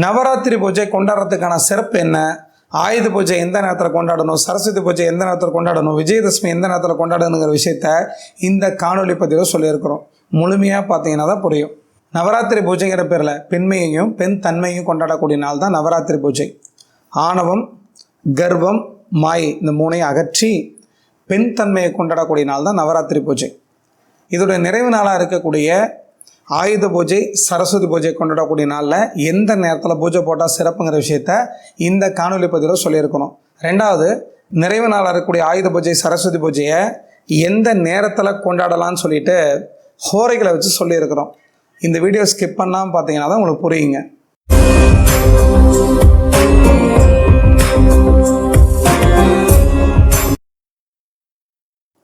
நவராத்திரி பூஜை கொண்டாடுறதுக்கான சிறப்பு என்ன? ஆயுத பூஜை எந்த நேரத்தில் கொண்டாடணும்? சரஸ்வதி பூஜை எந்த நேரத்தில் கொண்டாடணும்? விஜயதசமி எந்த நேரத்தில் கொண்டாடணுங்கிற விஷயத்த இந்த காணொலி பதிவில் சொல்லியிருக்கிறோம். முழுமையாக பார்த்தீங்கன்னா தான் புரியும். நவராத்திரி பூஜைங்கிற பேரில் பெண்மையையும் பெண் தன்மையும் கொண்டாடக்கூடிய நாள் தான் நவராத்திரி பூஜை. ஆணவம் கர்வம் மாயை இந்த மூணையும் அகற்றி பெண் தன்மையை கொண்டாடக்கூடிய நாள் தான் நவராத்திரி பூஜை. இதோடைய நிறைவு நாளாக இருக்கக்கூடிய ஆயுத பூஜை சரஸ்வதி பூஜை கொண்டாடக்கூடிய நாளில் எந்த நேரத்தில் பூஜை போட்டால் சிறப்புங்கிற விஷயத்த இந்த காணொலி பதிவில் சொல்லியிருக்கணும். ரெண்டாவது நிறைவு நாளாக இருக்கக்கூடிய ஆயுத பூஜை சரஸ்வதி பூஜையை எந்த நேரத்தில் கொண்டாடலாம்னு சொல்லிட்டு ஹோரைகளை வச்சு சொல்லியிருக்கிறோம். இந்த வீடியோ ஸ்கிப் பண்ணாமல் பார்த்தீங்கன்னா தான் உங்களுக்கு புரியுங்க.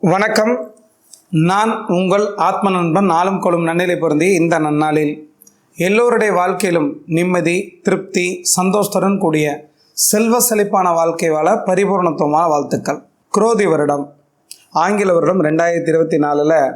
வணக்கம். நான் உங்கள் ஆத்ம நண்பன் நாளும் கொள்ளும் நன்னிலை பொருந்தி இந்த நன்னாளில். எல்லோருடைய வாழ்க்கையிலும் நிம்மதி திருப்தி சந்தோஷத்துடன் கூடிய செல்வ செழிப்பான வாழ்க்கை வாழ பரிபூர்ணத்துவமான வாழ்த்துக்கள். குரோதி வருடம். ஆங்கில வருடம் ரெண்டாயிரத்தி இருபத்தி நாலில்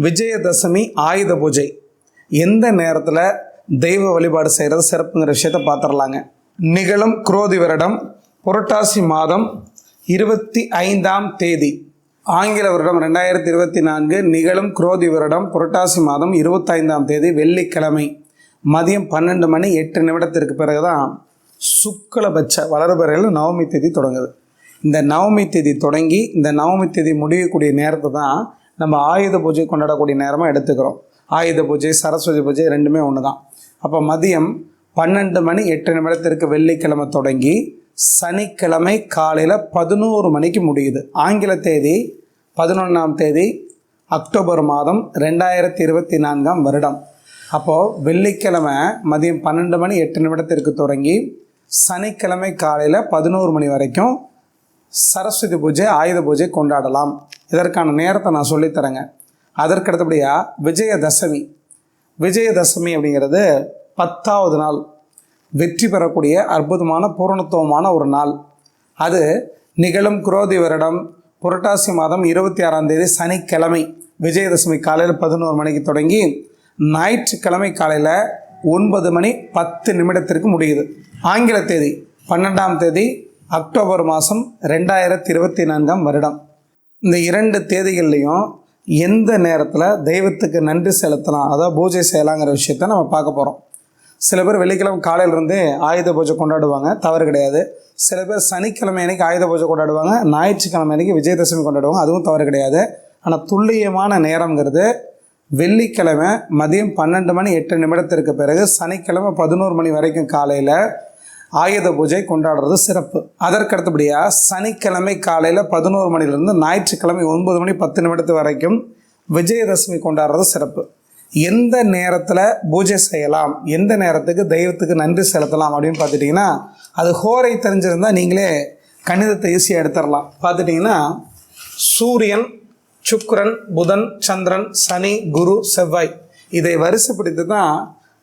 விஜயதசமி ஆயுத பூஜை. எந்த நேரத்தில் தெய்வ வழிபாடு செய்கிறது சிறப்புங்கிற விஷயத்தை பார்த்துடலாங்க நிகழும் குரோதி வருடம் புரட்டாசி மாதம் இருபத்தி ஐந்தாம் தேதி. ஆங்கில வருடம் ரெண்டாயிரத்தி இருபத்தி நான்கு நிகழும் குரோதி வருடம் புரட்டாசி மாதம் இருபத்தைந்தாம் தேதி வெள்ளிக்கிழமை. மதியம் பன்னெண்டு மணி எட்டு நிமிடத்திற்கு பிறகு தான் சுக்லபட்ச வளர்பறையில் நவமி தேதி தொடங்குது. இந்த நவமி தேதி தொடங்கி இந்த நவமி தேதி முடியக்கூடிய நேரத்தை தான் நம்ம ஆயுத பூஜை கொண்டாடக்கூடிய நேரமாக எடுத்துக்கிறோம். ஆயுத பூஜை சரஸ்வதி பூஜை ரெண்டுமே ஒன்று தான் அப்போ மதியம் பன்னெண்டு மணி எட்டு நிமிடத்திற்கு வெள்ளிக்கிழமை தொடங்கி சனிக்கிழமை காலையில் பதினோரு மணிக்கு முடியுது. ஆங்கில தேதி பதினொன்றாம் தேதி அக்டோபர் மாதம் ரெண்டாயிரத்தி இருபத்தி நான்காம் வருடம். அப்போது வெள்ளிக்கிழமை மதியம் பன்னெண்டு மணி எட்டு நிமிடத்திற்கு தொடங்கி சனிக்கிழமை காலையில் பதினோரு மணி வரைக்கும் சரஸ்வதி பூஜை ஆயுத பூஜை கொண்டாடலாம். இதற்கான நேரத்தை நான் சொல்லித்தரேங்க அதற்கு அடுத்தபடியாக விஜயதசமி. விஜயதசமி அப்படிங்கிறது பத்தாவது நாள். வெற்றி பெறக்கூடிய அற்புதமான பூரணத்துவமான ஒரு நாள். அது நிகழும் குரோதி வருடம் புரட்டாசி மாதம் இருபத்தி ஆறாம் தேதி சனிக்கிழமை விஜயதசமி காலையில் பதினோரு மணிக்கு தொடங்கி ஞாயிற்றுக்கிழமை காலையில் ஒன்பது மணி பத்து நிமிடத்திற்கு முடியுது. ஆங்கில தேதி பன்னெண்டாம் தேதி அக்டோபர் மாதம் ரெண்டாயிரத்தி இருபத்தி நான்காம் வருடம். இந்த இரண்டு தேதிகள்லையும் எந்த நேரத்தில் தெய்வத்துக்கு நன்றி செலுத்தலாம் அதாவது பூஜை செய்யலாங்கிற விஷயத்த நம்ம பார்க்க போகிறோம் சில பேர் வெள்ளிக்கிழமை காலையிலேருந்து ஆயுத பூஜை கொண்டாடுவாங்க தவறு கிடையாது. சில பேர் சனிக்கிழமை அன்னைக்கு ஆயுத பூஜை கொண்டாடுவாங்க ஞாயிற்றுக்கிழமை அன்னைக்கு விஜயதசமி கொண்டாடுவாங்க. அதுவும் தவறு கிடையாது. ஆனால் துல்லியமான நேரங்கிறது வெள்ளிக்கிழமை மதியம் பன்னெண்டு மணி எட்டு நிமிடத்திற்கு பிறகு சனிக்கிழமை பதினோரு மணி வரைக்கும் காலையில் ஆயுத பூஜை கொண்டாடுறது சிறப்பு. அதற்கு அடுத்தபடியாக சனிக்கிழமை காலையில் பதினோரு மணிலேருந்து ஞாயிற்றுக்கிழமை ஒன்பது மணி பத்து நிமிடத்து வரைக்கும் விஜயதசமி கொண்டாடுறது சிறப்பு. எந்த நேரத்தில் பூஜை செய்யலாம்? எந்த நேரத்துக்கு தெய்வத்துக்கு நன்றி செலுத்தலாம் அப்படின்னு பார்த்துட்டிங்கன்னா அது ஹோரை தெரிஞ்சிருந்தால் நீங்களே கணிதத்தை ஈஸியாக எடுத்துடலாம். பார்த்துட்டிங்கன்னா சூரியன் சுக்ரன் புதன் சந்திரன் சனி குரு செவ்வாய் இதை வரிசைப்படுத்தி தான்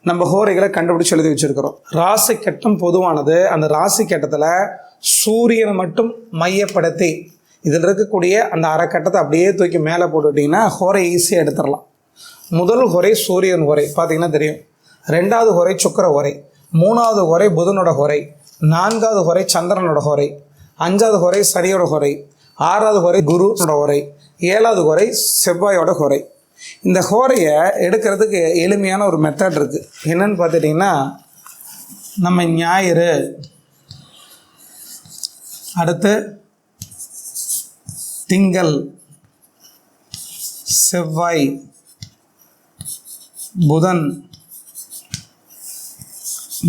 நம்ம ஹோரைகளை கண்டுபிடிச்சு எழுதி வச்சுருக்கிறோம். ராசி கட்டம் பொதுவானது. அந்த ராசி கட்டத்தில் சூரியனை மட்டும் மையப்படுத்தி இதில் இருக்கக்கூடிய அந்த அரைக்கட்டத்தை அப்படியே தூக்கி மேலே போட்டுவிட்டிங்கன்னா ஹோரை ஈஸியாக எடுத்துடலாம். முதல் குறை சூரியன் உரை பார்த்தீங்கன்னா தெரியும். ரெண்டாவது குறை சுக்கிர உரை மூணாவது குறை புதனோட குறை நான்காவது குறை சந்திரனோட குறை அஞ்சாவது குறை சனியோட குறை ஆறாவது குறை குருனோட குறை ஏழாவது குறை செவ்வாயோட குறை இந்த ஹோரையை எடுக்கிறதுக்கு எளிமையான ஒரு மெத்தட் இருக்குது என்னன்னு பார்த்துட்டிங்கன்னா நம்ம ஞாயிறு அடுத்து திங்கள் செவ்வாய் புதன்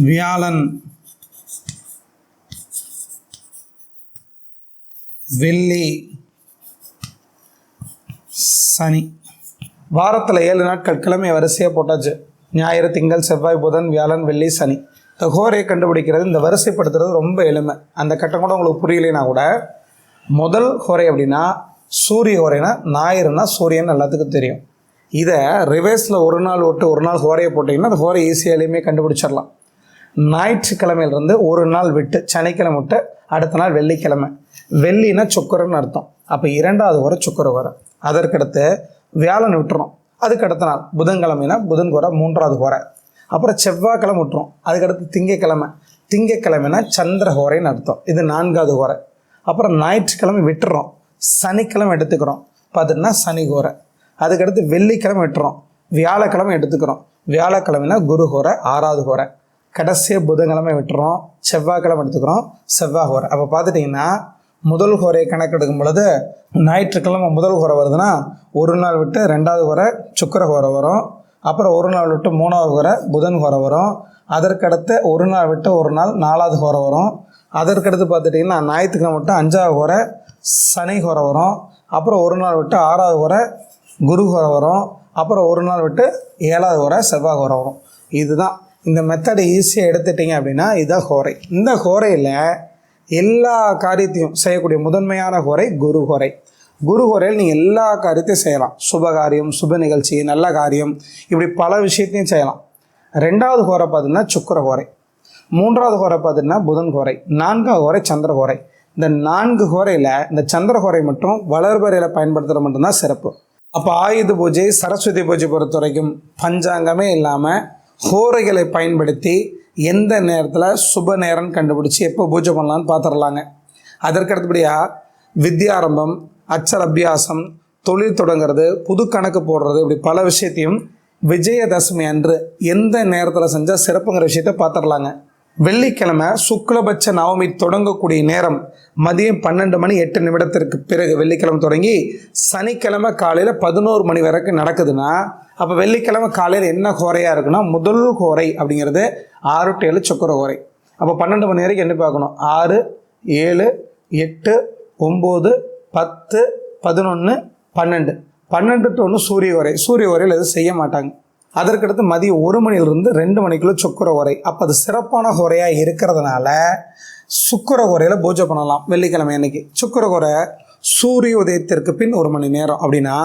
வியாழன் வெள்ளி சனி. வாரத்தில் ஏழு நாட்கள் கிழமை வரிசையாக போட்டாச்சு. ஞாயிறு திங்கள் செவ்வாய் புதன் வியாழன் வெள்ளி சனி. இந்த ஹோரையை கண்டுபிடிக்கிறது இந்த வரிசைப்படுத்துறது ரொம்ப எளிமை. அந்த கட்டம் கூட உங்களுக்கு புரியலைன்னா கூட முதல் ஹோரை அப்படின்னா சூரிய ஹோரைனா ஞாயிறுனா சூரியன் எல்லாத்துக்கும் தெரியும். இதை ரிவர்ஸில் ஒரு நாள் விட்டு ஒரு நாள் ஹோரையை போட்டிங்கன்னா அந்த ஹோரை ஈஸியாலையுமே கண்டுபிடிச்சிடலாம். ஞாயிற்றுக்கிழமையிலேருந்து ஒரு நாள் விட்டு சனிக்கிழமை விட்டு அடுத்த நாள் வெள்ளிக்கிழமை. வெள்ளினா சுக்கரன்னு அர்த்தம். அப்போ இரண்டாவது வர சுக்கர வர அதற்கடுத்து வியாழன் விட்டுறோம். அதுக்கு அடுத்த நாள் புதன்கிழமைனா புதன் குறை மூன்றாவது குறை அப்புறம் செவ்வாய்க்கிழமை விட்டுரும் அதுக்கடுத்து திங்கக்கிழமை. திங்கக்கிழமைனா சந்திரஹோரைன்னு அர்த்தம். இது நான்காவது ஹோரை அப்புறம் ஞாயிற்றுக்கிழமை விட்டுறோம். சனிக்கிழமை எடுத்துக்கிறோம். பார்த்தீங்கன்னா சனி ஹோரை அதுக்கடுத்து வெள்ளிக்கிழமை விட்டுறோம். வியாழக்கிழமை எடுத்துக்கிறோம். வியாழக்கிழமைனா குரு ஹோரை ஆறாவது ஹோரை. கடைசியாக புதன்கிழமை விட்டுறோம். செவ்வாய்க்கிழமை எடுத்துக்கிறோம். செவ்வாய் ஹோரை. அப்போ பார்த்துட்டிங்கன்னா முதல் ஹோரையை கணக்கெடுக்கும் பொழுது ஞாயிற்றுக்கிழமை முதல் ஹோரை வருதுன்னா ஒரு நாள் விட்டு ரெண்டாவது ஹோரை சுக்கர ஹோரை வரும். அப்புறம் ஒரு நாள் விட்டு மூணாவது ஹோரை புதன் ஹோரை வரும். அதற்கடுத்து ஒரு நாள் விட்டு ஒரு நாள் நாலாவது ஹோரை வரும். அதற்கடுத்து பார்த்துட்டிங்கன்னா ஞாயிற்றுக்கிழமை விட்டு அஞ்சாவது ஹோரை சனி ஹோரை வரும். அப்புறம் ஒரு நாள் விட்டு ஆறாவது ஹோரை குரு குறை வரும். அப்புறம் ஒரு நாள் விட்டு ஏழாவது குறை செவ்வாய் குறை வரும். இதுதான். இந்த மெத்தடை ஈஸியாக எடுத்துட்டிங்க அப்படின்னா இதுதான் ஹோரை இந்த ஹோரையில் எல்லா காரியத்தையும் செய்யக்கூடிய முதன்மையான குறை குரு ஹோரை குரு குறையில் நீங்கள் எல்லா காரியத்தையும் செய்யலாம். சுப காரியம் சுப நிகழ்ச்சி நல்ல காரியம் இப்படி பல விஷயத்தையும் செய்யலாம். ரெண்டாவது கோரை பார்த்தீங்கன்னா சுக்கர ஹோரை மூன்றாவது கோரை பார்த்தீங்கன்னா புதன் ஹோரை நான்காவது குறை சந்திர ஹோரை இந்த நான்கு கோரையில் இந்த சந்திர குறை மட்டும் வளர்பறையில் பயன்படுத்துகிற மட்டும்தான் சிறப்பு. அப்போ ஆயுத பூஜை சரஸ்வதி பூஜை பொறுத்த வரைக்கும் பஞ்சாங்கமே இல்லாமல் ஹோரைகளை பயன்படுத்தி எந்த நேரத்தில் சுப நேரம் கண்டுபிடிச்சி எப்போ பூஜை பண்ணலான்னு பார்த்துடலாங்க அதற்கு அடுத்தபடியாக வித்யாரம்பம் அச்சர் அபியாசம் தொழில் தொடங்குறது புது கணக்கு போடுறது இப்படி பல விஷயத்தையும் விஜயதசமி அன்று எந்த நேரத்தில் செஞ்சால் சிறப்புங்கிற விஷயத்த பார்த்துடலாங்க வெள்ளிக்கிழமை சுக்லபட்ச நவமி தொடங்கக்கூடிய நேரம் மதியம் பன்னெண்டு மணி எட்டு நிமிடத்திற்கு பிறகு வெள்ளிக்கிழமை தொடங்கி சனிக்கிழமை காலையில் பதினோரு மணி வரைக்கும் நடக்குதுன்னா அப்போ வெள்ளிக்கிழமை காலையில் என்ன கோரையாக இருக்குன்னா முதல் கோரை அப்படிங்கிறது ஆறு டு ஏழு சுக்கர கோரை. அப்போ பன்னெண்டு மணி வரைக்கும் என்ன பார்க்கணும்? ஆறு ஏழு எட்டு ஒம்பது பத்து பதினொன்று பன்னெண்டு. பன்னெண்டு டு ஒன்று சூரிய உரை சூரிய உரையில் எதுவும் செய்ய மாட்டாங்க. அதற்கடுத்து மதியம் ஒரு மணிலிருந்து ரெண்டு மணிக்குள்ள சுக்கர உரை. அப்போ அது சிறப்பான உரையாக இருக்கிறதுனால சுக்கர உரையில் பூஜை பண்ணலாம் வெள்ளிக்கிழமை அன்னைக்கு. சுக்கர உரை சூரிய உதயத்திற்கு பின் ஒரு மணி நேரம். அப்படின்னா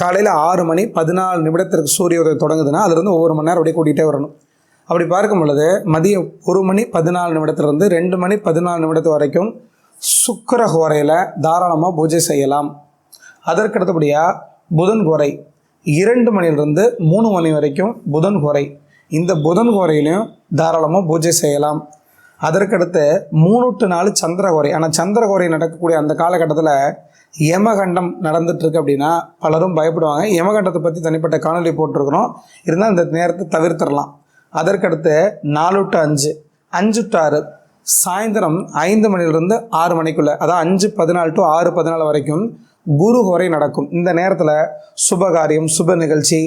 காலையில் ஆறு மணி பதினாலு நிமிடத்திற்கு சூரிய உதயம் தொடங்குதுன்னா அதுலேருந்து ஒவ்வொரு மணி நேரம் அப்படியே கூட்டிகிட்டே வரணும். அப்படி பார்க்கும் பொழுது மதியம் ஒரு மணி பதினாலு நிமிடத்துலேருந்து ரெண்டு மணி பதினாலு நிமிடத்து வரைக்கும் சுக்கர கோரையில் தாராளமாக பூஜை செய்யலாம். அதற்கடுத்தபடியாக புதன் கோரை இரண்டு மணிலிருந்து மூணு மணி வரைக்கும் புதன் கோரை. இந்த புதன் குறையிலையும் தாராளமாக பூஜை செய்யலாம். அதற்கடுத்து மூணு டு நாலு சந்திரகுறை ஆனால் சந்திரகோரி நடக்கக்கூடிய அந்த காலகட்டத்தில் யமகண்டம் நடந்துட்டுருக்கு அப்படின்னா பலரும் பயப்படுவாங்க. யமகண்டத்தை பற்றி தனிப்பட்ட காணொலி போட்டிருக்கிறோம். இருந்தால் இந்த நேரத்தை தவிர்த்துடலாம். அதற்கடுத்து நாலு டு அஞ்சு அஞ்சு டு ஆறு சாயந்தரம் ஐந்து மணிலிருந்து ஆறு மணிக்குள்ளே அதாவது அஞ்சு பதினாலு டு ஆறு பதினாலு வரைக்கும் குரு வரை நடக்கும். இந்த நேரத்தில் சுபகாரியம் சுப நிகழ்ச்சி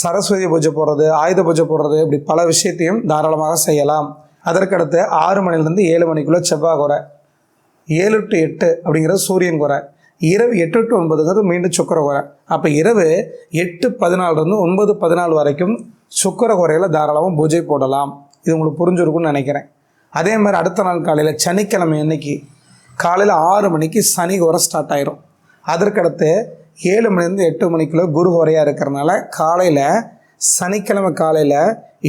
சரஸ்வதி பூஜை போடுறது ஆயுத பூஜை போடுறது இப்படி பல விஷயத்தையும் தாராளமாக செய்யலாம். அதற்கடுத்து ஆறு மணிலேருந்து ஏழு மணிக்குள்ளே செவ்வாய் குறை. ஏழு டு எட்டு அப்படிங்கிறது சூரியன் குறை. இரவு எட்டு டு ஒன்பதுங்கிறது மீண்டும் சுக்கர குறை. அப்போ இரவு எட்டு பதினாலுலேருந்து ஒன்பது பதினாலு வரைக்கும் சுக்கர குறையில் தாராளமாக பூஜை போடலாம். இது உங்களுக்கு புரிஞ்சிருக்கும்னு நினைக்கிறேன். அதே மாதிரி அடுத்த நாள் காலையில் சனிக்கிழமை அன்னைக்கு காலையில் ஆறு மணிக்கு சனி குறை ஸ்டார்ட் ஆயிரும். அதற்கடுத்து ஏழு மணிலேருந்து எட்டு மணிக்குள்ளே குரு குறையாக இருக்கிறனால காலையில் சனிக்கிழமை காலையில்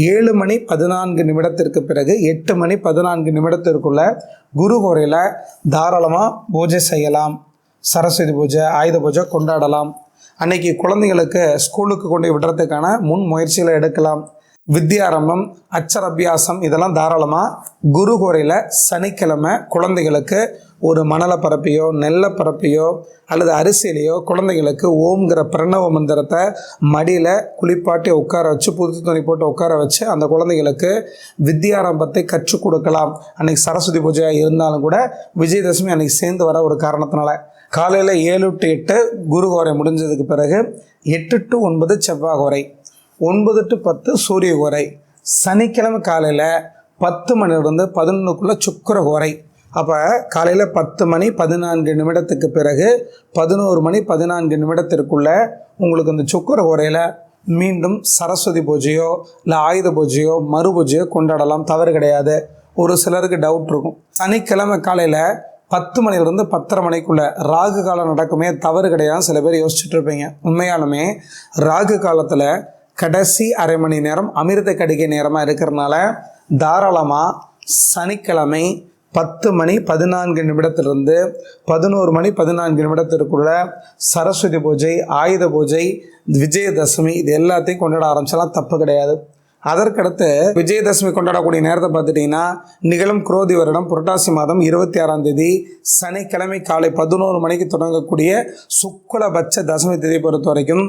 ஏழு மணி பதினான்கு நிமிடத்திற்கு பிறகு எட்டு மணி பதினான்கு நிமிடத்திற்குள்ள குரு குறையில் தாராளமாக பூஜை செய்யலாம். சரஸ்வதி பூஜை ஆயுத பூஜை கொண்டாடலாம். அன்னைக்கு குழந்தைங்களுக்கு ஸ்கூலுக்கு கொண்டு விடுறதுக்கான முன் முயற்சிகளை எடுக்கலாம். வித்யாரம்பம் அச்சர அபியாசம் இதெல்லாம் தாராளமாக குரு கோரையில் சனிக்கிழமை குழந்தைகளுக்கு ஒரு மணலை பரப்பியோ நெல்லை பரப்பியோ அல்லது அரிசியிலையோ குழந்தைகளுக்கு ஓம்ங்கிற பிரணவ மந்திரத்தை மடியில் குளிப்பாட்டி உட்கார வச்சு புது துணி போட்டு உட்கார வச்சு அந்த குழந்தைகளுக்கு வித்யாரம்பத்தை கற்றுக் கொடுக்கலாம். அன்னைக்கு சரஸ்வதி பூஜையாக இருந்தாலும் கூட விஜயதசமி அன்னைக்கு சேர்ந்து வர ஒரு காரணத்தினால. காலையில் ஏழு டு எட்டு குரு கோரை முடிஞ்சதுக்கு பிறகு எட்டு டு ஒன்பது செவ்வாய் கோரை. ஒன்பது டு பத்து சூரிய கோரை. சனிக்கிழமை காலையில் பத்து மணிலிருந்து பதினொன்றுக்குள்ளே சுக்கர கோரை. அப்போ காலையில் பத்து மணி பதினான்கு நிமிடத்துக்கு பிறகு பதினோரு மணி பதினான்கு நிமிடத்திற்குள்ள உங்களுக்கு இந்த சுக்கர கோரையில் மீண்டும் சரஸ்வதி பூஜையோ இல்லை ஆயுத பூஜையோ மறு பூஜையோ கொண்டாடலாம். தவறு கிடையாது. ஒரு சிலருக்கு டவுட் இருக்கும். சனிக்கிழமை காலையில் பத்து மணிலிருந்து பத்தரை மணிக்குள்ளே ராகு காலம் நடக்குமே தவறு கிடையாது சில பேர் யோசிச்சுட்டு இருப்பீங்க. உண்மையாலுமே ராகு காலத்தில் கடைசி அரை மணி நேரம் அமிர்த கடிகை நேரமாக இருக்கிறனால தாராளமாக சனிக்கிழமை பத்து மணி பதினான்கு நிமிடத்திலிருந்து பதினோரு மணி பதினான்கு நிமிடத்திற்குள்ள சரஸ்வதி பூஜை ஆயுத பூஜை விஜயதசமி இது எல்லாத்தையும் கொண்டாட ஆரம்பிச்சலாம். தப்பு கிடையாது. அதற்கடுத்து விஜயதசமி கொண்டாடக்கூடிய நேரத்தை பார்த்துட்டிங்கன்னா நிகழும் குரோதி வருடம் புரட்டாசி மாதம் இருபத்தி ஆறாம் தேதி சனிக்கிழமை காலை பதினோரு மணிக்கு தொடங்கக்கூடிய சுக்குலபட்ச தசமி தேதி பொறுத்த வரைக்கும்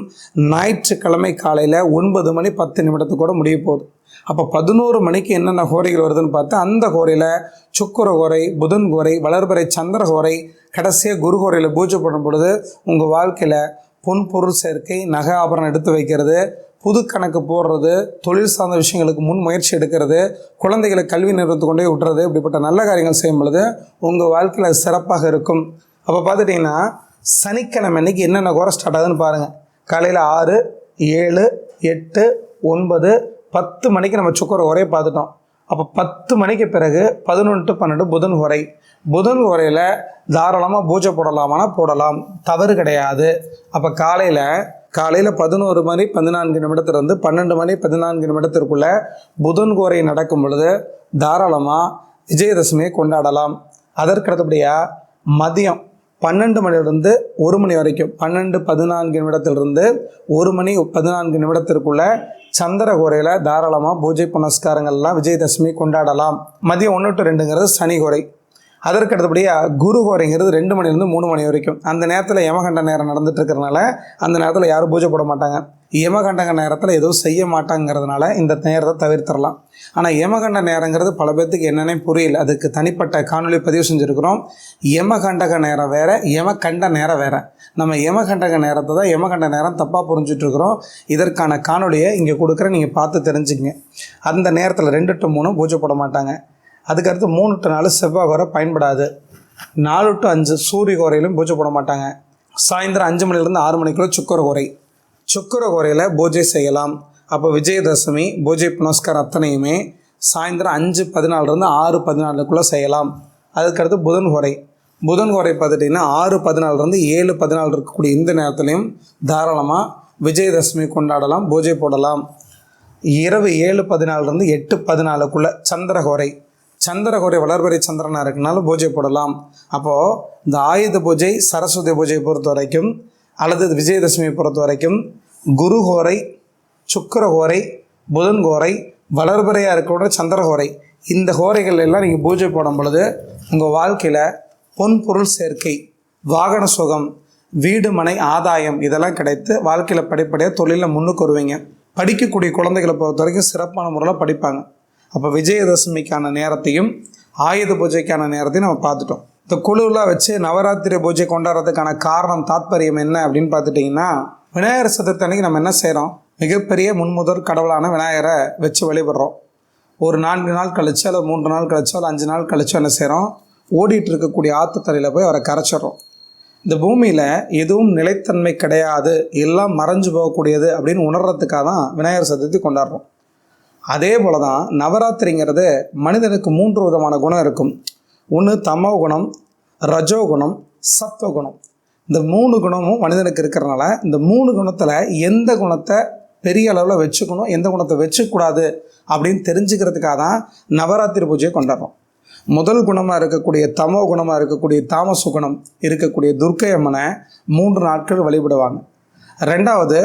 ஞாயிற்றுக்கிழமை காலையில் ஒன்பது மணி பத்து நிமிடத்துக்கூட முடிய போகுது. அப்போ பதினோரு மணிக்கு என்னென்ன கோரிகள் வருதுன்னு பார்த்தா அந்த கோரையில் சுக்கர கோரை புதன் கோரை வளர்பறை சந்திர கோரை கடைசியாக குரு கோரையில் பூஜை பண்ணும் பொழுது உங்கள் வாழ்க்கையில் பொன் பொருள் சேர்க்கை நகை ஆபரணம் எடுத்து வைக்கிறது புது கணக்கு போடுறது தொழில் சார்ந்த விஷயங்களுக்கு முன் முயற்சி எடுக்கிறது குழந்தைகளை கல்வி நிறுவனத்துக்கு கொண்டே விட்டுறது இப்படிப்பட்ட நல்ல காரியங்கள் செய்யும் பொழுது உங்கள் வாழ்க்கையில் அது சிறப்பாக இருக்கும். அப்போ பார்த்துட்டிங்கன்னா சனிக்கிழமை அன்னைக்கு என்னென்ன குறை ஸ்டார்ட் ஆகுதுன்னு பாருங்கள் காலையில் ஆறு ஏழு எட்டு ஒன்பது பத்து மணிக்கு நம்ம சுக்கரை உரையை பார்த்துட்டோம். அப்போ பத்து மணிக்கு பிறகு பதினொன்று பன்னெண்டு புதன் உரை. புதன் உரையில் தாராளமாக பூஜை போடலாமானா போடலாம். தவறு கிடையாது. அப்போ காலையில் காலையில் பதினோரு மணி பதினான்கு நிமிடத்திலிருந்து பன்னெண்டு மணி பதினான்கு நிமிடத்திற்குள்ளே புதன் கோரை நடக்கும் பொழுது தாராளமாக விஜயதசமியை கொண்டாடலாம். அதற்கு அடுத்தபடியாக மதியம் பன்னெண்டு மணிலிருந்து ஒரு மணி வரைக்கும் பன்னெண்டு பதினான்கு நிமிடத்திலிருந்து ஒரு மணி பதினான்கு நிமிடத்திற்குள்ள சந்திரகோரையில் தாராளமாக பூஜை புனஸ்காரங்கள்லாம் விஜயதசமி கொண்டாடலாம். மதியம் ஒன்று டு ரெண்டுங்கிறது சனி கோரை. அதற்கு அடுத்தபடியாக குரு ஹோரைங்கிறது ரெண்டு மணிலேருந்து மூணு மணி வரைக்கும். அந்த நேரத்தில் யமகண்ட நேரம் நடந்துட்டு இருக்கிறனால அந்த நேரத்தில் யாரும் பூஜை போட மாட்டாங்க. யமகண்டக நேரத்தில் எதுவும் செய்ய மாட்டாங்கிறதுனால இந்த நேரத்தை தவிர்த்திடலாம். ஆனால் யமகண்ட நேரங்கிறது பல பேர்த்துக்கு என்னென்னே புரியல. அதுக்கு தனிப்பட்ட காணொலி பதிவு செஞ்சுருக்கிறோம். யமகண்டக நேரம் வேறு யமகண்ட நேரம் வேறு. நம்ம யமகண்டக நேரத்தை தான் யமகண்ட நேரம் தப்பாக புரிஞ்சுட்டு இதற்கான காணொலியை இங்கே கொடுக்குற நீங்கள் பார்த்து தெரிஞ்சுங்க அந்த நேரத்தில் ரெண்டு டு மூணு பூஜை போட மாட்டாங்க. அதுக்கடுத்து மூணு டு நாலு செவ்வாய் கோரை பயன்படாது. நாலு டு அஞ்சு சூரிய கோரையிலும் பூஜை போட மாட்டாங்க. சாயந்தரம் அஞ்சு மணிலேருந்து ஆறு மணிக்குள்ள சுக்கர கோரை சுக்கர கோரையில் பூஜை செய்யலாம். அப்போ விஜயதசமி பூஜை புனஸ்காரம் அத்தனையுமே சாயந்தரம் அஞ்சு பதினாலுலேருந்து ஆறு பதினாலுக்குள்ளே செய்யலாம். அதுக்கடுத்து புதன் கோரை புதன் கோரை பார்த்துட்டிங்கன்னா ஆறு பதினாலுலேருந்து ஏழு பதினாலு இருக்கக்கூடிய இந்த நேரத்துலையும் தாராளமாக விஜயதசமி கொண்டாடலாம் பூஜை போடலாம். இரவு ஏழு பதினாலுலேருந்து எட்டு பதினாலுக்குள்ளே சந்திரகோரை சந்திரகோரை வளர்பறை சந்திரனாக இருக்கனால பூஜை போடலாம். அப்போது இந்த ஆயுத பூஜை சரஸ்வதி பூஜையை பொறுத்த வரைக்கும் அல்லது விஜயதசமியை பொறுத்த வரைக்கும் குருஹோரை சுக்கரஹோரை புதன் கோரை வளர்பறையாக இருக்கிற சந்திரஹோரை இந்த ஹோரைகள் எல்லாம் நீங்கள் பூஜை போடும் பொழுது உங்கள் வாழ்க்கையில் பொன் பொருள் சேர்க்கை வாகன சுகம் வீடு மனை ஆதாயம் இதெல்லாம் கிடைத்து வாழ்க்கையில் படிப்படியாக தொழிலில் முன்னுக்கு வருவீங்க. படிக்கக்கூடிய குழந்தைகளை பொறுத்த வரைக்கும் சிறப்பான முறையில் படிப்பாங்க. அப்போ விஜயதசமிக்கான நேரத்தையும் ஆயுத பூஜைக்கான நேரத்தையும் நம்ம பார்த்துட்டோம். இந்த குழுவில் வச்சு நவராத்திரி பூஜை கொண்டாடுறதுக்கான காரணம் தாத்பரியம் என்ன அப்படின்னு பார்த்துட்டிங்கன்னா விநாயகர் சதுர்த்தி அன்னைக்கு நம்ம என்ன செய்கிறோம் மிகப்பெரிய முன்முதற் கடவுளான விநாயகரை வச்சு வழிபடுறோம். ஒரு நான்கு நாள் கழிச்சு அல்லது மூன்று நாள் கழிச்சோ அல்லது அஞ்சு நாள் கழிச்சோ என்ன செய்கிறோம் ஓடிட்டு இருக்கக்கூடிய ஆற்றுத்தரையில் போய் அவரை கரைச்சிடுறோம். இந்த பூமியில் எதுவும் நிலைத்தன்மை கிடையாது எல்லாம் மறைஞ்சு போகக்கூடியது அப்படின்னு உணர்றதுக்காக தான் விநாயகர் சதுர்த்தி கொண்டாடுறோம். அதே போல தான் நவராத்திரிங்கிறது மனிதனுக்கு மூன்று விதமான குணம் இருக்கும். ஒன்று தமோ குணம் ரஜோ குணம் சத்வ குணம். இந்த மூணு குணமும் மனிதனுக்கு இருக்கிறனால இந்த மூணு குணத்தில் எந்த குணத்தை பெரிய அளவில் வச்சுக்கணும் எந்த குணத்தை வச்சுக்கூடாது அப்படின்னு தெரிஞ்சுக்கிறதுக்காக தான் நவராத்திரி பூஜையை கொண்டாடுறோம். முதல் குணமாக இருக்கக்கூடிய தமோ குணமாக இருக்கக்கூடிய தாமச குணம் இருக்கக்கூடிய துர்க்கை அம்மனை மூன்று நாட்கள் வழிபடுவாங்க. ரெண்டாவது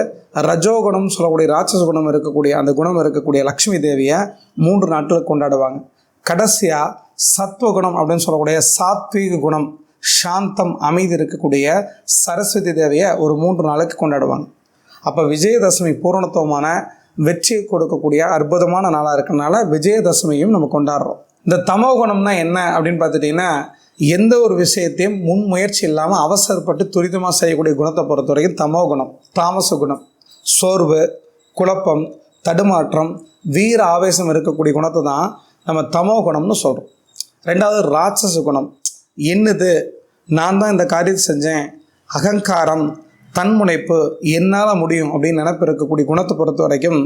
ரஜோகுணம் சொல்லக்கூடிய ராட்சச குணம் இருக்கக்கூடிய அந்த குணம் இருக்கக்கூடிய லக்ஷ்மி தேவியை மூன்று நாட்கள் கொண்டாடுவாங்க. கடைசியாக சத்வகுணம் அப்படின்னு சொல்லக்கூடிய சாத்வீக குணம் சாந்தம் அமைதி இருக்கக்கூடிய சரஸ்வதி தேவியை ஒரு மூன்று நாளுக்கு கொண்டாடுவாங்க. அப்போ விஜயதசமி பூரணத்துவமான வெற்றியை கொடுக்கக்கூடிய அற்புதமான நாளாக இருக்கிறனால விஜயதசமியும் நம்ம கொண்டாடுறோம். இந்த தமோ குணம்னா என்ன அப்படின்னு பார்த்துட்டிங்கன்னா எந்த ஒரு விஷயத்தையும் முன் முயற்சி இல்லாமல் அவசரப்பட்டு துரிதமாக செய்யக்கூடிய குணத்தை பொறுத்த வரைக்கும் தமோ குணம் தாமச குணம். சோர்வு குழப்பம் தடுமாற்றம் வீர ஆவேசம் இருக்கக்கூடிய குணத்தை தான் நம்ம தமோ குணம்னு சொல்கிறோம் ரெண்டாவது ராட்சச குணம். என்னது? நான் தான் இந்த காரியத்தை செஞ்சேன். அகங்காரம் தன்முனைப்பு என்னால் முடியும் அப்படின்னு நினப்பு இருக்கக்கூடிய குணத்தை பொறுத்த வரைக்கும்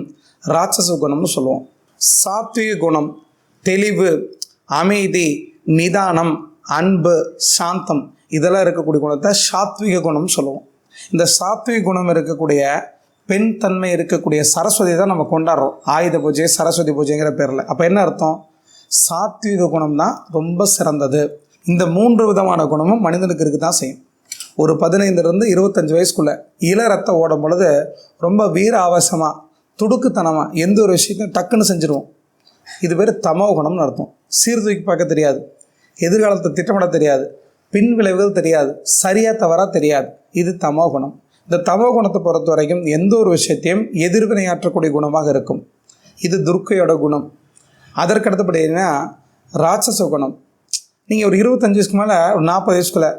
ராட்சச குணம்னு சொல்லுவோம். சாத்விக குணம் தெளிவு அமைதி நிதானம் அன்பு சாந்தம் இதெல்லாம் இருக்கக்கூடிய குணத்தை சாத்விக குணம்னு சொல்லுவோம். இந்த சாத்விக குணம் இருக்கக்கூடிய பெண் தன்மை இருக்கக்கூடிய சரஸ்வதி தான் நம்ம கொண்டாடுறோம். ஆயுத பூஜை சரஸ்வதி பூஜைங்கிற பேரில். அப்போ என்ன அர்த்தம்? சாத்விக குணம் தான் ரொம்ப சிறந்தது. இந்த மூன்று விதமான குணமும் மனிதனுக்கு இருக்க தான் செய்யும். ஒரு பதினைந்துலேருந்து இருபத்தஞ்சு வயசுக்குள்ளே இள ரத்தம் ஓடும் பொழுது ரொம்ப வீர ஆவேசமாக துடுக்குத்தனமாக எந்த ஒரு விஷயத்தையும் டக்குன்னு செஞ்சுருவோம். இது பேர் தமோ குணம்னு அர்த்தம். சீர்தூக்கி பார்க்க தெரியாது. எதிர்காலத்தை திட்டமிட தெரியாது. பின் விளைவுகள் தெரியாது. சரியா தவறா தெரியாது. இது தமோ குணம். இந்த தமோ குணத்தை பொறுத்த வரைக்கும் எந்த ஒரு விஷயத்தையும் எதிர்வினையாற்றக்கூடிய குணமாக இருக்கும். இது துர்க்கையோட குணம். அதற்கு அடுத்தபடினா ராட்சச குணம். நீங்கள் ஒரு இருபத்தஞ்சு வயசுக்கு மேலே ஒரு நாற்பது வயசுக்குள்ள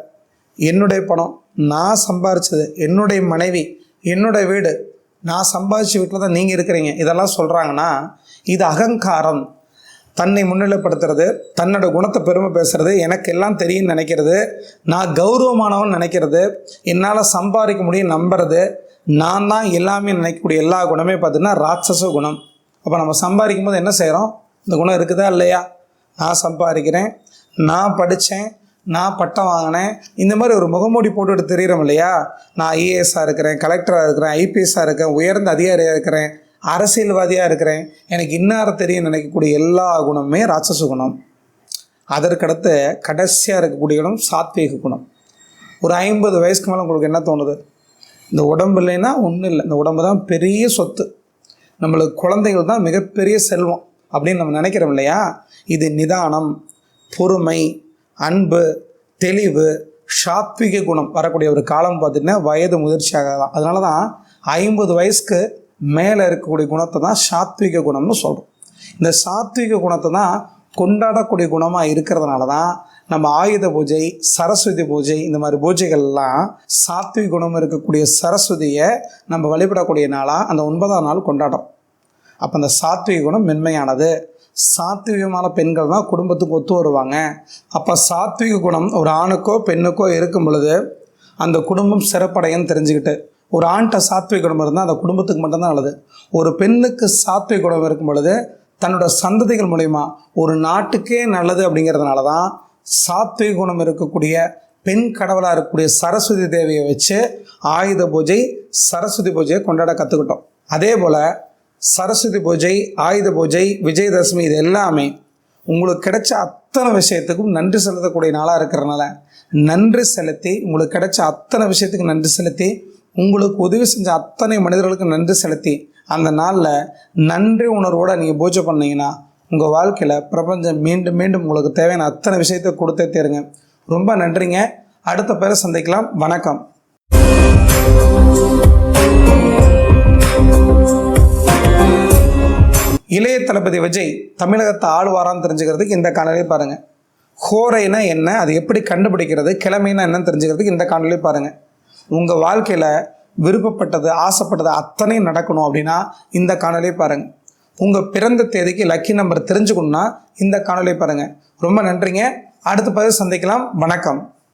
என்னுடைய பணம் நான் சம்பாதிச்சது என்னுடைய மனைவி என்னுடைய வீடு நான் சம்பாதிச்ச வீட்டில் தான் நீங்கள் இருக்கிறீங்க. இதெல்லாம் சொல்கிறாங்கன்னா இது அகங்காரம். தன்னை முன்னிலைப்படுத்துறது தன்னோட குணத்தை பெருமை பேசுறது எனக்கு எல்லாம் தெரியும்னு நினைக்கிறது நான் கௌரவமானவன் நினைக்கிறது என்னால் சம்பாதிக்க முடியும் நம்புறது நான் தான் எல்லாமே நினைக்கக்கூடிய எல்லா குணமே பார்த்தீங்கன்னா ராட்சச குணம். அப்போ நம்ம சம்பாதிக்கும் போது என்ன செய்கிறோம் இந்த குணம் இருக்குதா இல்லையா? நான் சம்பாதிக்கிறேன் நான் படித்தேன் நான் பட்டம் வாங்கினேன் இந்த மாதிரி ஒரு முகமூடி போட்டுட்டு தெரியுறோம் இல்லையா? நான் ஐஏஎஸ்ஸாக இருக்கிறேன் கலெக்டராக இருக்கிறேன் ஐபிஎஸ்ஸாக இருக்கேன் உயர்ந்த அதிகாரியாக இருக்கிறேன். அரசியல்வாதியாக இருக்கிறேன். எனக்கு இன்னார தெரியும் நினைக்கக்கூடிய எல்லா குணமுமே ராட்சச குணம். அதற்கடுத்த கடைசியாக இருக்கக்கூடிய குணம் சாத்வீக குணம். ஒரு ஐம்பது வயசுக்கு மேலே உங்களுக்கு என்ன தோணுது? இந்த உடம்பு இல்லைன்னா ஒன்றும் இல்லை. இந்த உடம்பு தான் பெரிய சொத்து. நம்மளுக்கு குழந்தைகள் தான் மிகப்பெரிய செல்வம் அப்படின்னு நம்ம நினைக்கிறோம் இல்லையா? இது நிதானம் பொறுமை அன்பு தெளிவு சாத்விக குணம். வரக்கூடிய ஒரு காலம் பார்த்திங்கன்னா வயது முதிர்ச்சியாக தான் அதனால தான் ஐம்பது வயசுக்கு மேலே இருக்கக்கூடிய குணத்தை தான் சாத்விக குணம்னு சொல்கிறோம் இந்த சாத்விக குணத்தை தான் கொண்டாடக்கூடிய குணமாக இருக்கிறதுனால தான் நம்ம ஆயுத பூஜை சரஸ்வதி பூஜை இந்த மாதிரி பூஜைகள்லாம் சாத்விக குணம் இருக்கக்கூடிய சரஸ்வதியை நம்ம வழிபடக்கூடிய நாளாக அந்த ஒன்பதாம் நாள் கொண்டாடுறோம். அப்போ அந்த சாத்விக குணம் மென்மையானது. சாத்விகமான பெண்கள் தான் குடும்பத்துக்கு ஒத்து வருவாங்க. அப்போ சாத்விக குணம் ஒரு ஆணுக்கோ பெண்ணுக்கோ இருக்கும் பொழுது அந்த குடும்பம் சிறப்படையன்னு தெரிஞ்சுக்கிட்டு ஒரு ஆண்கிட்ட சாத்விக குணம் இருந்தால் அந்த குடும்பத்துக்கு மட்டும்தான் நல்லது. ஒரு பெண்ணுக்கு சாத்விக குணம் இருக்கும் பொழுது தன்னோட சந்ததிகள் மூலயமா ஒரு நாட்டுக்கே நல்லது அப்படிங்கிறதுனால தான் சாத்விக குணம் இருக்கக்கூடிய பெண் கடவுளாக இருக்கக்கூடிய சரஸ்வதி தேவியை வச்சு ஆயுத பூஜை சரஸ்வதி பூஜையை கொண்டாட கற்றுக்கிட்டோம் அதே போல் சரஸ்வதி பூஜை ஆயுத பூஜை விஜயதசமி இது எல்லாமே உங்களுக்கு கிடைச்ச அத்தனை விஷயத்துக்கும் நன்றி செலுத்தக்கூடிய நாளாக இருக்கிறனால நன்றி செலுத்தி உங்களுக்கு கிடைச்ச அத்தனை விஷயத்துக்கு நன்றி செலுத்தி உங்களுக்கு உதவி செஞ்ச அத்தனை மனிதர்களுக்கு நன்றி செலுத்தி அந்த நாளில் நன்றி உணர்வோடு நீங்கள் பூஜை பண்ணீங்கன்னா உங்கள் வாழ்க்கையில் பிரபஞ்சம் மீண்டும் மீண்டும் உங்களுக்கு தேவையான அத்தனை விஷயத்தை கொடுத்தே தேருங்க. ரொம்ப நன்றிங்க. அடுத்த பேரை சந்திக்கலாம். வணக்கம். இளைய தளபதி விஜய் தமிழகத்தை ஆழ்வாரான்னு தெரிஞ்சுக்கிறதுக்கு இந்த காணொலியை பாருங்கள் ஹோரைனா என்ன அது எப்படி கண்டுபிடிக்கிறது கிழமைனா என்னன்னு தெரிஞ்சுக்கிறதுக்கு இந்த காணொலியை பாருங்கள் உங்கள் வாழ்க்கையில் விருப்பப்பட்டது ஆசைப்பட்டது அத்தனையும் நடக்கணும் அப்படின்னா இந்த காணொலியை பாருங்கள் உங்கள் பிறந்த தேதிக்கு லக்கி நம்பர் தெரிஞ்சுக்கணுன்னா இந்த காணொலியை பாருங்கள் ரொம்ப நன்றிங்க. அடுத்த பதிவு சந்திக்கலாம். வணக்கம்.